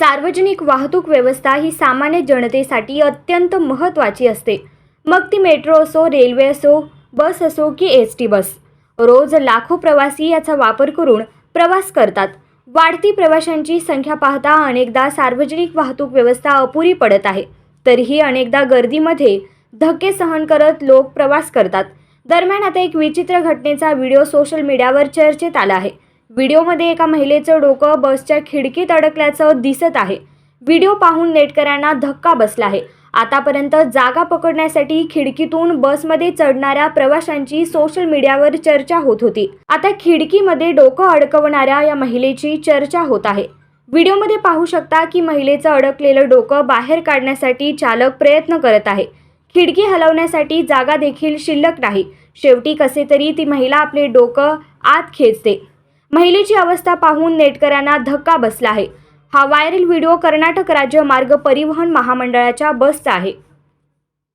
सार्वजनिक वाहतूक व्यवस्था ही सामान्य जनतेसाठी अत्यंत महत्त्वाची असते. मग ती मेट्रो असो रेल्वे असो बस असो की एस टी बस. रोज लाखो प्रवासी याचा वापर करून प्रवास करतात. वाढती प्रवाशांची संख्या पाहता अनेकदा सार्वजनिक वाहतूक व्यवस्था अपुरी पडत आहे. तरीही अनेकदा गर्दीमध्ये धक्के सहन करत लोक प्रवास करतात. दरम्यान आता एक विचित्र घटनेचा व्हिडिओ सोशल मीडियावर चर्चेत आला आहे. व्हिडिओमध्ये एका महिलेचं डोकं बसच्या खिडकीत अडकल्याचं दिसत आहे. व्हिडिओ पाहून नेटकऱ्यांना धक्का बसला आहे. आतापर्यंत जागा पकडण्यासाठी खिडकीतून बसमध्ये चढणाऱ्या प्रवाशांची सोशल मीडियावर चर्चा होत होती. आता खिडकीमध्ये डोकं अडकवणाऱ्या या महिलेची चर्चा होत आहे. व्हिडिओमध्ये पाहू शकता की महिलेचं अडकलेलं डोकं बाहेर काढण्यासाठी चालक प्रयत्न करत आहे. खिडकी हलवण्यासाठी जागा देखील शिल्लक नाही. शेवटी कसे तरी ती महिला आपले डोकं आत खेचते. महिलेची अवस्था पाहून नेटकऱ्यांना धक्का बसला आहे. हा व्हायरल व्हिडिओ कर्नाटक राज्य मार्ग परिवहन महामंडळाच्या बसचा आहे.